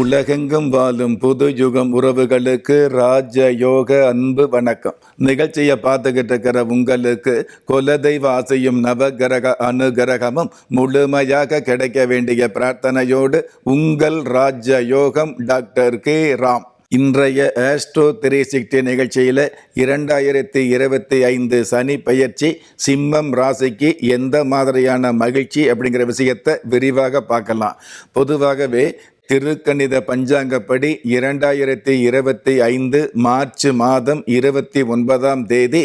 உலகெங்கும் வாழும் புது யுகம் உறவுகளுக்கு ராஜ யோக அன்பு வணக்கம். நிகழ்ச்சியை பார்த்துக்கிட்டு இருக்கிற உங்களுக்கு குலதெய்வ ஆசையும் நவகிரக அனுகிரகமும் முழுமையாக கிடைக்க வேண்டிய பிரார்த்தனையோடு உங்கள் ராஜ யோகம் டாக்டர் கே. ராம். இன்றைய ஆஸ்ட்ரோ த்ரீ சிக்ஸ்டி நிகழ்ச்சியில் இரண்டாயிரத்தி இருபத்தி ஐந்து சனி பயிற்சி சிம்மம் ராசிக்கு எந்த மாதிரியான மகிழ்ச்சி அப்படிங்கிற விஷயத்தை விரிவாக பார்க்கலாம். பொதுவாகவே திருக்கணித பஞ்சாங்கப்படி இரண்டாயிரத்தி இருபத்தி ஐந்து மார்ச் மாதம் இருபத்தி ஒன்பதாம் தேதி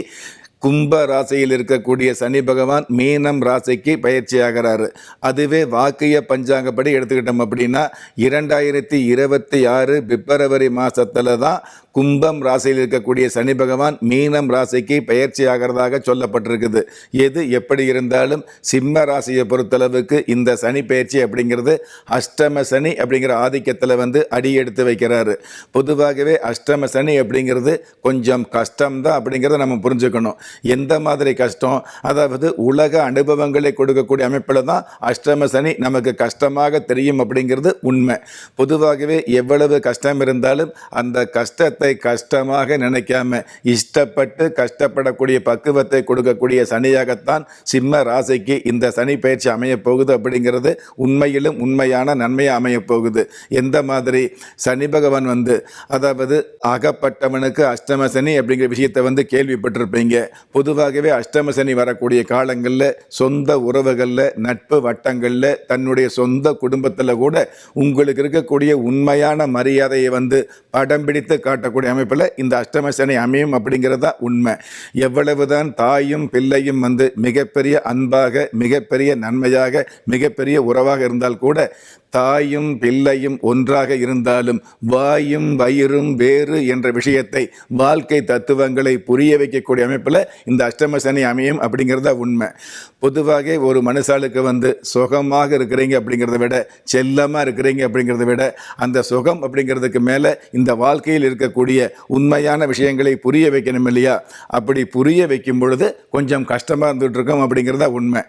கும்ப ராசியில் இருக்கக்கூடிய சனி பகவான் மீனம் ராசிக்கு பயிற்சி ஆகிறாரு அதுவே வாக்கிய பஞ்சாங்கப்படி எடுத்துக்கிட்டோம் அப்படின்னா இரண்டாயிரத்தி இருபத்தி ஆறு பிப்ரவரி மாதத்தில் தான் கும்பம் ராசியில் இருக்கக்கூடிய சனி பகவான் மீனம் ராசிக்கு பயிற்சி ஆகிறதாக சொல்லப்பட்டிருக்குது. எது எப்படி இருந்தாலும் சிம்ம ராசியை பொறுத்தளவுக்கு இந்த சனி பயிற்சி அப்படிங்கிறது அஷ்டம சனி அப்படிங்கிற ஆதிக்கத்தில் வந்து அடி எடுத்து வைக்கிறாரு. பொதுவாகவே அஷ்டம சனி அப்படிங்கிறது கொஞ்சம் கஷ்டம்தான் அப்படிங்கிறத நம்ம புரிஞ்சுக்கணும். எந்த மாதிரி கஷ்டம்? அதாவது உலக அனுபவங்களை கொடுக்கக்கூடிய அமைப்பில் தான் அஷ்டம சனி நமக்கு கஷ்டமாக தெரியும் அப்படிங்கிறது உண்மை. பொதுவாகவே எவ்வளவு கஷ்டம் இருந்தாலும் அந்த கஷ்டத்தை கஷ்டமாக நினைக்காம இஷ்டப்பட்டு கஷ்டப்படக்கூடிய பக்குவத்தை கொடுக்கக்கூடிய சனியாகத்தான் சிம்ம ராசிக்கு இந்த சனி பயிற்சி அமையப் போகுது அப்படிங்கிறது உண்மையிலும் உண்மையான நன்மையாக அமையப் போகுது. எந்த மாதிரி? சனி பகவான் வந்து அதாவது அகப்பட்டவனுக்கு அஷ்டம சனி அப்படிங்கிற விஷயத்தை வந்து கேள்விப்பட்டிருப்பீங்க. பொதுவாகவே அஷ்டம சனி வரக்கூடிய காலங்களில் சொந்த உறவுகளில் நட்பு வட்டங்களில் தன்னுடைய சொந்த குடும்பத்தில் கூட உங்களுக்கு இருக்கக்கூடிய உண்மையான மரியாதையை வந்து படம் பிடித்து காட்டக்கூடிய அமைப்பில் இந்த அஷ்டம சனி அமையும் அப்படிங்கிறது தான் உண்மை. எவ்வளவுதான் தாயும் பிள்ளையும் வந்து மிகப்பெரிய அன்பாக மிகப்பெரிய நன்மையாக மிகப்பெரிய உறவாக இருந்தால் கூட தாயும் பிள்ளையும் ஒன்றாக இருந்தாலும் வாயும் வயிறும் வேறு என்ற விஷயத்தை வாழ்க்கை தத்துவங்களை புரிய வைக்கக்கூடிய அமைப்பில் இந்த அஷ்டம சனி அமையும் அப்படிங்கிறத உண்மை. பொதுவாக ஒரு மனுஷாளுக்கு வந்து சுகமாக இருக்கிறீங்க அப்படிங்கிறத விட செல்லமாக இருக்கிறீங்க அப்படிங்கிறத விட அந்த சுகம் அப்படிங்கிறதுக்கு மேலே இந்த இந்த வாழ்க்கையில் இருக்கக்கூடிய உண்மையான விஷயங்களை புரிய வைக்கணும் இல்லையா? அப்படி புரிய வைக்கும் பொழுது கொஞ்சம் கஷ்டமாக இருந்துகிட்ருக்கோம் அப்படிங்கிறதா உண்மை.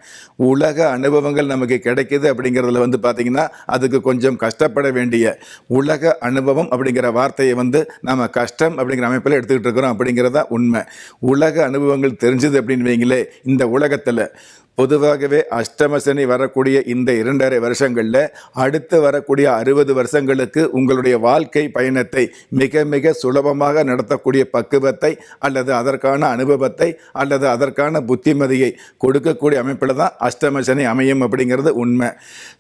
உலக அனுபவங்கள் நமக்கு கிடைக்கிது அப்படிங்கிறதுல வந்து பார்த்திங்கன்னா அதுக்கு கொஞ்சம் கஷ்டப்பட வேண்டிய உலக அனுபவம் அப்படிங்கிற வார்த்தையை வந்து நம்ம கஷ்டம் அப்படிங்கிற அமைப்பில் எடுத்துக்கிட்டு இருக்கிறோம் அப்படிங்கிறதா உண்மை. உலக அனுபவங்கள் தெரிஞ்சது அப்படின்னு வைங்களே இந்த உலகத்தில் பொதுவாகவே அஷ்டம சனி வரக்கூடிய இந்த இரண்டரை வருஷங்களில் அடுத்து வரக்கூடிய அறுபது வருஷங்களுக்கு உங்களுடைய வாழ்க்கை பயணத்தை மிக மிக சுலபமாக நடத்தக்கூடிய பக்குவத்தை அல்லது அதற்கான அனுபவத்தை அல்லது அதற்கான புத்திமதியை கொடுக்கக்கூடிய அமைப்பில் தான் அஷ்டம சனி அமையும் அப்படிங்கிறது உண்மை.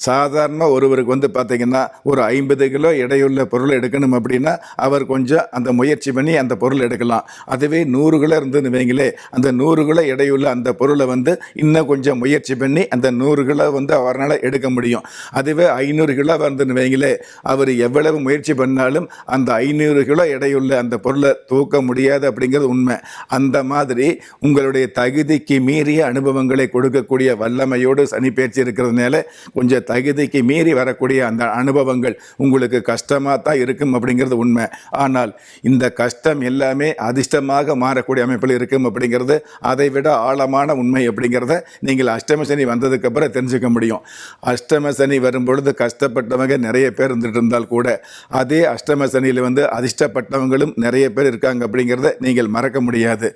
சாதாரண ஒருவருக்கு வந்து பார்த்திங்கன்னா ஒரு ஐம்பது கிலோ எடையுள்ள பொருள் எடுக்கணும் அப்படின்னா அவர் கொஞ்சம் அந்த முயற்சி பண்ணி அந்த பொருள் எடுக்கலாம். அதுவே நூறு கிலோ இருந்து வைங்களே அந்த நூறு கிலோ எடையுள்ள அந்த பொருளை வந்து இன்னும் கொஞ்சம் முயற்சி பண்ணி அந்த நூறு கிலோ வந்து அவரால் எடுக்க முடியும். அதுவே ஐநூறு கிலோ வந்துன்னு வைங்களே அவர் எவ்வளவு முயற்சி பண்ணாலும் அந்த ஐநூறு கிலோ எடையுள்ள அந்த பொருளை தூக்க முடியாது அப்படிங்கிறது உண்மை. அந்த மாதிரி உங்களுடைய தகுதிக்கு மீறிய அனுபவங்களை கொடுக்கக்கூடிய வல்லமையோடு சனி பேச்சு இருக்கிறதுனால கொஞ்சம் தகுதிக்கு மீறி வரக்கூடிய அந்த அனுபவங்கள் உங்களுக்கு கஷ்டமாக தான் இருக்கும் அப்படிங்கிறது உண்மை. ஆனால் இந்த கஷ்டம் எல்லாமே அதிர்ஷ்டமாக மாறக்கூடிய அமைப்பில் இருக்கும் அப்படிங்கிறது அதை விட ஆழமான உண்மை அப்படிங்கிறத நீங்கள் அஷ்டம சனி வந்ததுக்கப்புறம் தெரிஞ்சுக்க முடியும். அஷ்டம சனி வரும்பொழுது கஷ்டப்பட்டவங்க நிறைய பேர் இருந்துட்டு இருந்தால் கூட அதே அஷ்டம சனியில் வந்து அதிர்ஷ்டப்பட்டவங்களும் நிறைய பேர் இருக்காங்க அப்படிங்கிறத நீங்கள் மறக்க முடியாது.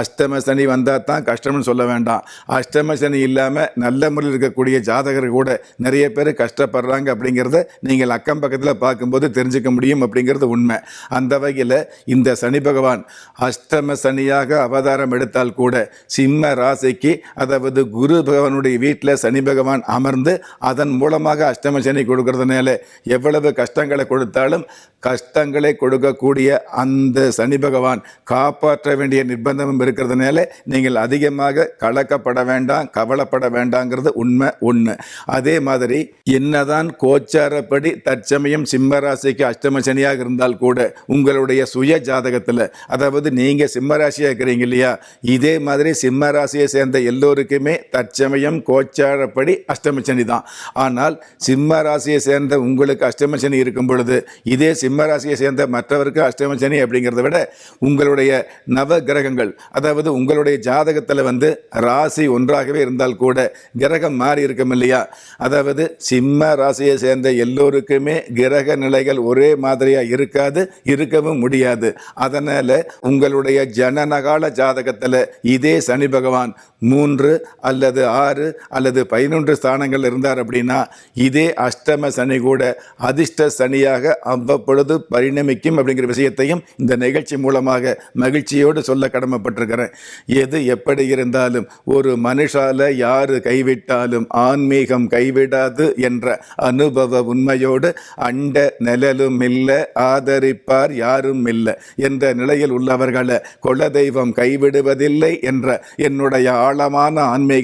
அஷ்டம சனி வந்தால் தான் கஷ்டம்னு சொல்ல வேண்டாம். அஷ்டம சனி இல்லாமல் நல்ல முறையில் இருக்கக்கூடிய ஜாதகர் கூட நிறைய பேர் கஷ்டப்படுறாங்க அப்படிங்கிறத நீங்கள் அக்கம் பக்கத்தில் பார்க்கும்போது தெரிஞ்சுக்க முடியும் அப்படிங்கிறது உண்மை. அந்த வகையில் இந்த சனி பகவான் அஷ்டம சனியாக அவதாரம் எடுத்தால் கூட சிம்ம ராசிக்கு அதாவது குரு பகவானுடைய வீட்டில் சனி பகவான் அமர்ந்து அதன் மூலமாக அஷ்டம சனி கொடுக்கறதுனால எவ்வளவு கஷ்டங்களை கொடுத்தாலும் கஷ்டங்களை கொடுக்கக்கூடிய அந்த சனி பகவான் காப்பாற்ற வேண்டிய நிர்பந்தமும் இருக்கிறதுனால நீங்கள் அதிகமாக கலக்கப்பட வேண்டாம் கவலைப்பட வேண்டாங்கிறது உண்மை ஒன்று அதே மாதிரி என்னதான் கோச்சாரப்படி தற்சமயம் சிம்மராசிக்கு அஷ்டம சனியாக இருந்தால் கூட உங்களுடைய சுய ஜாதகத்தில் அதாவது நீங்கள் சிம்மராசியாக இருக்கிறீங்க இல்லையா? இதே மாதிரி சிம்மராசியை சேர்ந்த எல்லோருக்குமே தற்சமயம் கோச்சாரப்படி அஷ்டம சனி தான். ஆனால் சிம்ம ராசியை சேர்ந்த உங்களுக்கு அஷ்டம சனி இருக்கும் பொழுது இதே சிம்ம ராசியை சேர்ந்த மற்றவருக்கு அஷ்டம சனி அப்படிங்கிறத விட உங்களுடைய நவ கிரகங்கள் அதாவது உங்களுடைய ஜாதகத்தில் வந்து ராசி ஒன்றாகவே இருந்தால் கூட கிரகம் மாறி இருக்கும் இல்லையா? அதாவது சிம்ம ராசியை சேர்ந்த எல்லோருக்குமே கிரக நிலைகள் ஒரே மாதிரியாக இருக்காது இருக்கவும் முடியாது. அதனால் உங்களுடைய ஜனனகால ஜாதகத்தில் இதே சனி பகவான் மூன்று அல்லது ஆறு அல்லது பதினொன்று ஸ்தானங்கள் இருந்தார் அப்படின்னா இதே அஷ்டம சனி கூட அதிர்ஷ்ட சனியாக அவ்வப்பொழுது பரிணமிக்கும் அப்படிங்கிற விஷயத்தையும் இந்த நிகழ்ச்சி மூலமாக மகிழ்ச்சியோடு சொல்ல கடமைப்பட்டிருக்கிறேன். எது எப்படி இருந்தாலும் ஒரு மனுஷால யாரு கைவிட்டாலும் ஆன்மீகம் கைவிடாது என்ற அனுபவ உண்மையோடு அண்ட நிழலும் இல்லை ஆதரிப்பார் யாரும் இல்லை என்ற நிலையில் உள்ளவர்களை குலதெய்வம் கைவிடுவதில்லை என்ற என்னுடைய ஆழமான